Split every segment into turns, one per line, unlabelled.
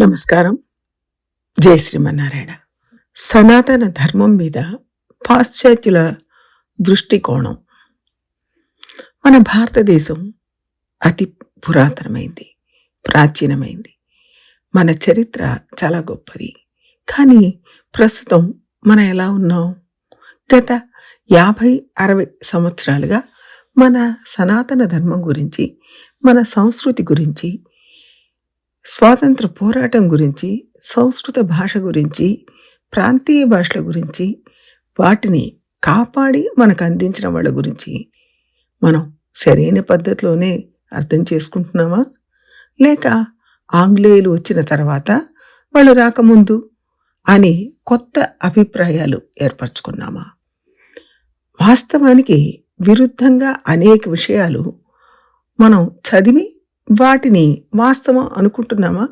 నమస్కారం. జై శ్రీమన్నారాయణ. సనాతన ధర్మం మీద పాశ్చాత్యుల దృష్టికోణం. మన భారతదేశం అతి పురాతనమైంది ప్రాచీనమైంది. మన చరిత్ర చాలా గొప్పది. కానీ ప్రస్తుతం మనం ఎలా ఉన్నాం? గత యాభై అరవై సంవత్సరాలుగా మన సనాతన ధర్మం గురించి మన సంస్కృతి గురించి స్వాతంత్ర పోరాటం గురించి సంస్కృత భాష గురించి ప్రాంతీయ భాషల గురించి వాటిని కాపాడి మనకు అందించిన వాళ్ళ గురించి మనం సరైన పద్ధతిలోనే అర్థం చేసుకుంటున్నామా? లేక ఆంగ్లేయులు వచ్చిన తర్వాత వాళ్ళు రాకముందు అని కొత్త అభిప్రాయాలు ఏర్పరచుకున్నామా? వాస్తవానికి విరుద్ధంగా అనేక విషయాలు మనం చదివి వాటిని వాస్తవం అనుకుంటున్నామా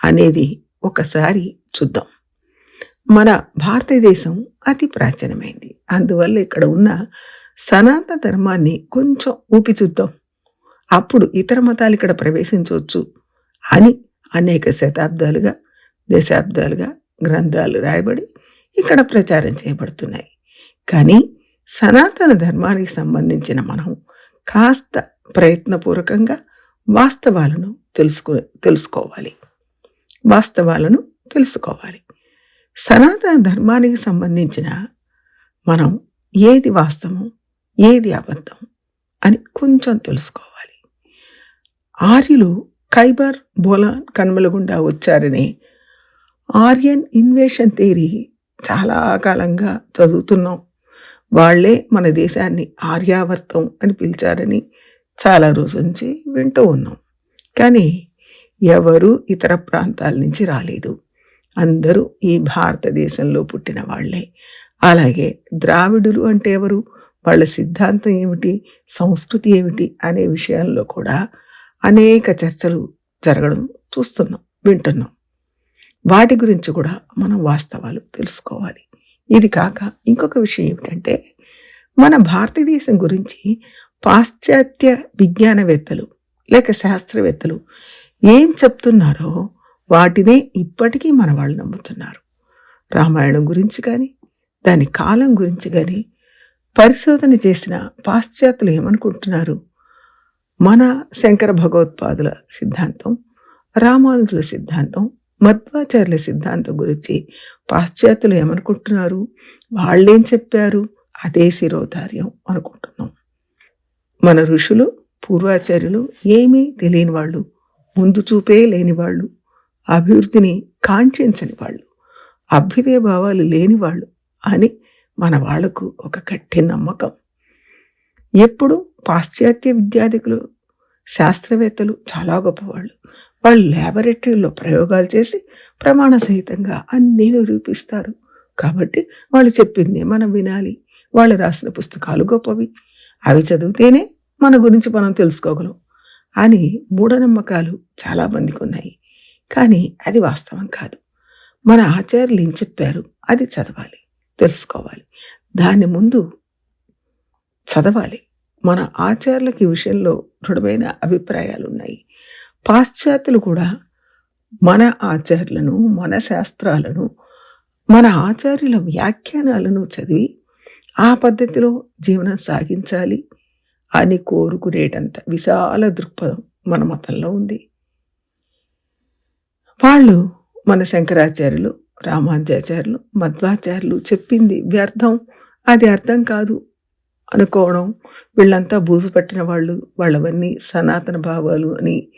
అనేది ఒకసారి చూద్దాం. మన భారతదేశం అతి ప్రాచీనమైంది. అందువల్ల ఇక్కడ ఉన్న సనాతన ధర్మాన్ని కొంచెం ఊపి చూద్దాం. అప్పుడు ఇతర మతాలు ఇక్కడ ప్రవేశించవచ్చు అని అనేక శతాబ్దాలుగా దశాబ్దాలుగా గ్రంథాలు రాయబడి ఇక్కడ ప్రచారం చేయబడుతున్నాయి. కానీ సనాతన ధర్మానికి సంబంధించిన మనం కాస్త ప్రయత్నపూర్వకంగా వాస్తవాలను తెలుసుకు తెలుసుకోవాలి. వాస్తవాలను తెలుసుకోవాలి. సనాతన ధర్మానికి సంబంధించిన మనం ఏది వాస్తవం ఏది అబద్ధం అని కొంచెం తెలుసుకోవాలి. ఆర్యులు ఖైబర్ బోలాన్ కనుమల గుండా వచ్చారని ఆర్యన్ ఇన్వేషన్ థియరీ చాలా కాలంగా చదువుతున్నాం. వాళ్ళే మన దేశాన్ని ఆర్యావర్తం అని పిలిచారని చాలా రోజుల నుంచి వింటూ ఉన్నాం. కానీ ఎవరు ఇతర ప్రాంతాల నుంచి రాలేదు. అందరూ ఈ భారతదేశంలో పుట్టిన వాళ్ళే. అలాగే ద్రావిడులు అంటే ఎవరు? వాళ్ళ సిద్ధాంతం ఏమిటి? సంస్కృతి ఏమిటి? అనే విషయాల్లో కూడా అనేక చర్చలు జరగడం చూస్తున్నాం వింటున్నాం. వాటి గురించి కూడా మనం వాస్తవాలు తెలుసుకోవాలి. ఇది కాక ఇంకొక విషయం ఏమిటంటే మన భారతదేశం గురించి పాశ్చాత్య విజ్ఞానవేత్తలు లేక శాస్త్రవేత్తలు ఏం చెప్తున్నారో వాటినే ఇప్పటికీ మన వాళ్ళు నమ్ముతున్నారు. రామాయణం గురించి కానీ దాని కాలం గురించి కానీ పరిశోధన చేసిన పాశ్చాత్యులు ఏమనుకుంటున్నారు? మన శంకర భగవత్పాదుల సిద్ధాంతం రామానుజుల సిద్ధాంతం మధ్వాచార్యుల సిద్ధాంతం గురించి పాశ్చాత్యులు ఏమనుకుంటున్నారు? వాళ్ళేం చెప్పారు? అదే శిరోధార్యం అనుకుంటున్నాం. మన ఋషులు పూర్వాచార్యులు ఏమీ తెలియని వాళ్ళు ముందు చూపే లేని వాళ్ళు అభివృద్ధిని కాంక్షించని వాళ్ళు అభ్యుదయ భావాలు లేని వాళ్ళు అని మన వాళ్ళకు ఒక కఠిన నమ్మకం. ఎప్పుడు పాశ్చాత్య విద్యాధికులు శాస్త్రవేత్తలు చాలా గొప్పవాళ్ళు. వాళ్ళు ల్యాబొరేటరీలో ప్రయోగాలు చేసి ప్రమాణ సహితంగా అన్నీ నిరూపిస్తారు కాబట్టి వాళ్ళు చెప్పింది మనం వినాలి. వాళ్ళు రాసిన పుస్తకాలు గొప్పవి. అవి చదివితేనే మన గురించి మనం తెలుసుకోగలం. అని మూఢనమ్మకాలు చాలామందికి ఉన్నాయి. కానీ అది వాస్తవం కాదు. మన ఆచార్యులు ఏం చెప్పారు? అది చదవాలి తెలుసుకోవాలి. దాని ముందు చదవాలి. మన ఆచార్యులకి విషయంలో దృఢమైన అభిప్రాయాలు ఉన్నాయి. పాశ్చాత్యులు కూడా మన ఆచార్యులను మన శాస్త్రాలను మన ఆచార్యుల వ్యాఖ్యానాలను చదివి ఆ పద్ధతిలో జీవనం సాగించాలి అని కోరుకునేటంత విశాల దృక్పథం మన మతంలో ఉంది. వాళ్ళు మన శంకరాచార్యులు రామానుజాచార్యులు మధ్వాచార్యులు చెప్పింది వ్యర్థం. అది అర్థం కాదు అనుకోవడం. వీళ్ళంతా బూజు పట్టిన వాళ్ళు వాళ్ళవన్నీ సనాతన భావాలు అని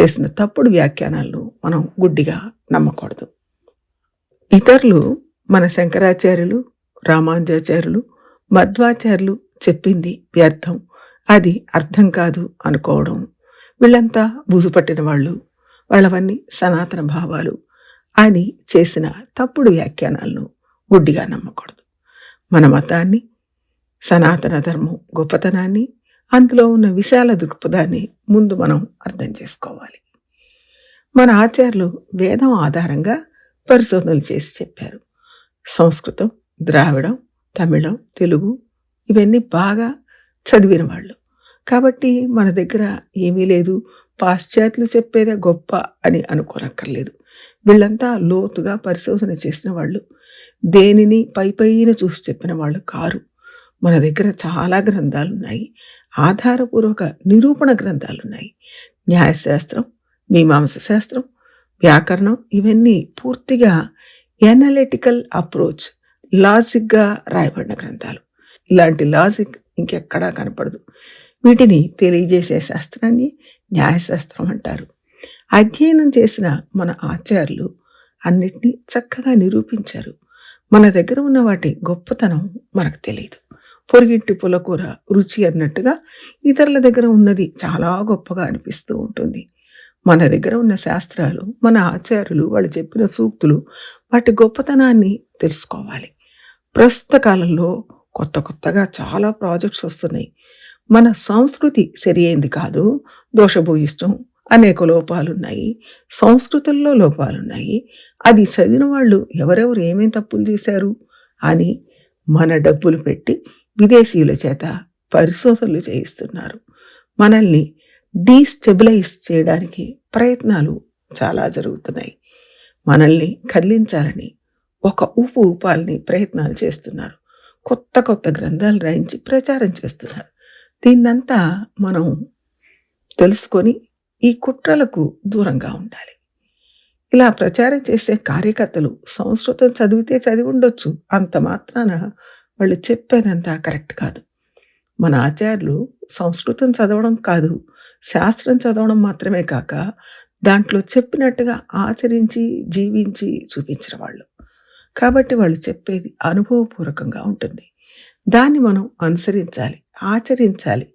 చేసిన తప్పుడు వ్యాఖ్యానాలను మనం గుడ్డిగా నమ్మకూడదు. ఇతరులు మన శంకరాచార్యులు రామానుజాచార్యులు మధ్వాచార్యులు చెప్పింది వ్యర్థం. అది అర్థం కాదు అనుకోవడం. వీళ్ళంతా బూజుపట్టిన వాళ్ళు. వాళ్ళవన్నీ సనాతన భావాలు. అని చేసిన తప్పుడు వ్యాఖ్యానాలను గుడ్డిగా నమ్మకూడదు. మన మతాన్ని సనాతన ధర్మం గొప్పతనాన్ని అందులో ఉన్న విశాల దృక్పథాన్ని ముందు మనం అర్థం చేసుకోవాలి. మన ఆచార్యులు వేదం ఆధారంగా పరిశోధనలు చేసి చెప్పారు. సంస్కృతం ద్రావిడం తమిళం తెలుగు ఇవన్నీ బాగా చదివిన వాళ్ళు. కాబట్టి మన దగ్గర ఏమీ లేదు. పాశ్చాత్యులు చెప్పేదే గొప్ప అని అనుకోనక్కర్లేదు. వీళ్ళంతా లోతుగా పరిశోధన చేసిన వాళ్ళు. దేనిని పై పైన చూసి చెప్పిన వాళ్ళు కారు. మన దగ్గర చాలా గ్రంథాలు ఉన్నాయి ఆధారపూర్వక నిరూపణ గ్రంథాలు ఉన్నాయి న్యాయశాస్త్రం మీమాంస శాస్త్రం వ్యాకరణం ఇవన్నీ పూర్తిగా ఎనలిటికల్ అప్రోచ్ లాజిక్గా రాయబడిన గ్రంథాలు. ఇలాంటి లాజిక్ ఇంకెక్కడా కనపడదు. వీటిని తెలియజేసే శాస్త్రాన్ని న్యాయశాస్త్రం అంటారు. అధ్యయనం చేసిన మన ఆచార్యులు అన్నిటినీ చక్కగా నిరూపించారు. మన దగ్గర ఉన్న వాటి గొప్పతనం మనకు తెలియదు పొరిగింటి పులకూర రుచి అన్నట్టుగా ఇతరుల దగ్గర ఉన్నది చాలా గొప్పగా అనిపిస్తూ ఉంటుంది. మన దగ్గర ఉన్న శాస్త్రాలు మన ఆచార్యులు వాళ్ళు చెప్పిన సూక్తులు వాటి గొప్పతనాన్ని తెలుసుకోవాలి. ప్రస్తుత కాలంలో కొత్త కొత్తగా చాలా ప్రాజెక్ట్స్ వస్తున్నాయి. మన సంస్కృతి సరి కాదు. దోషభూయిష్టం అనేక లోపాలున్నాయి. సంస్కృతుల్లో లోపాలున్నాయి. అది చదివిన వాళ్ళు ఎవరెవరు ఏమేం తప్పులు చేశారు అని మన డబ్బులు పెట్టి విదేశీయుల చేత పరిశోధనలు చేయిస్తున్నారు. మనల్ని డీస్టెబిలైజ్ చేయడానికి ప్రయత్నాలు చాలా జరుగుతున్నాయి. మనల్ని కదిలించాలని ఒక ఊపు ఊపాలని ప్రయత్నాలు చేస్తున్నారు. కొత్త కొత్త గ్రంథాలు రాయించి ప్రచారం చేస్తున్నారు. దీన్నంతా మనం తెలుసుకొని ఈ కుట్రలకు దూరంగా ఉండాలి. ఇలా ప్రచారం చేసే కార్యకర్తలు సంస్కృతం చదివితే చదివి ఉండొచ్చు. అంత మాత్రాన వాళ్ళు చెప్పేదంతా కరెక్ట్ కాదు. మన ఆచార్యులు సంస్కృతం చదవడం కాదు శాస్త్రం చదవడం మాత్రమే కాక దాంట్లో చెప్పినట్టుగా ఆచరించి జీవించి చూపించిన వాళ్ళు. కాబట్టి వాళ్ళు చెప్పేది అనుభవపూర్వకంగా ఉంటుంది. దాన్ని మనం అనుసరించాలి ఆచరించాలి.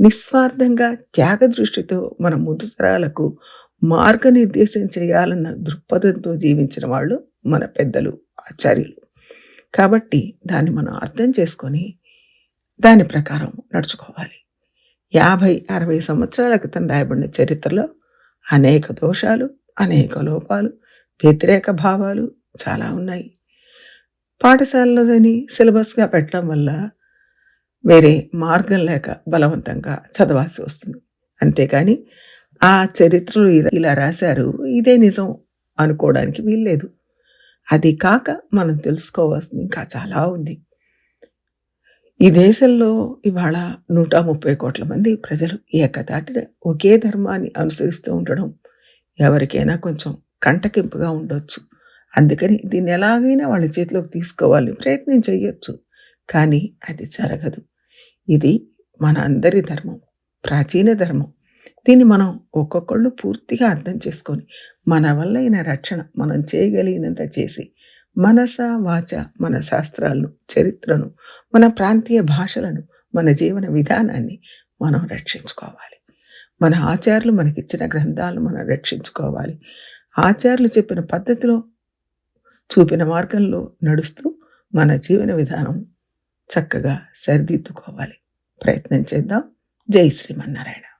నిస్వార్థంగా త్యాగ దృష్టితో మన ముందు తరాలకు మార్గనిర్దేశం చేయాలన్న దృక్పథంతో జీవించిన వాళ్ళు మన పెద్దలు ఆచార్యులు. కాబట్టి దాన్ని మనం అర్థం చేసుకొని దాని ప్రకారం నడుచుకోవాలి. యాభై అరవై సంవత్సరాల క్రితం రాయబడిన చరిత్రలో అనేక దోషాలు అనేక లోపాలు వ్యతిరేక భావాలు చాలా ఉన్నాయి. పాఠశాలలోని సిలబస్గా పెట్టడం వల్ల వేరే మార్గం లేక బలవంతంగా చదవాల్సి వస్తుంది. అంతేకాని ఆ చరిత్రలు ఇలా రాశారు ఇదే నిజం అనుకోవడానికి వీల్లేదు. అది కాక మనం తెలుసుకోవాల్సింది ఇంకా చాలా ఉంది. ఈ దేశంలో ఇవాళ నూట ముప్పై కోట్ల మంది ప్రజలు ఏకదాటిన ఒకే ధర్మాన్ని అనుసరిస్తూ ఉండడం ఎవరికైనా కొంచెం కంటకింపుగా ఉండొచ్చు. అందుకని దీన్ని ఎలాగైనా వాళ్ళ చేతిలోకి తీసుకోవాలని ప్రయత్నం చేయొచ్చు. కానీ అది జరగదు. ఇది మన అందరి ధర్మం. ప్రాచీన ధర్మం. దీన్ని మనం ఒక్కొక్కళ్ళు పూర్తిగా అర్థం చేసుకొని మన వల్ల అయిన రక్షణ మనం చేయగలిగినంత చేసి మనస వాచ మన శాస్త్రాలను చరిత్రను మన ప్రాంతీయ భాషలను మన జీవన విధానాన్ని మనం రక్షించుకోవాలి. మన ఆచార్యులు మనకిచ్చిన గ్రంథాలు మనం రక్షించుకోవాలి. ఆచార్యులు చెప్పిన పద్ధతిలో చూపిన మార్గంలో నడుస్తూ మన జీవన విధానం చక్కగా సరిదిద్దుకోవాలి. ప్రయత్నం చేద్దాం. జై శ్రీమన్నారాయణ.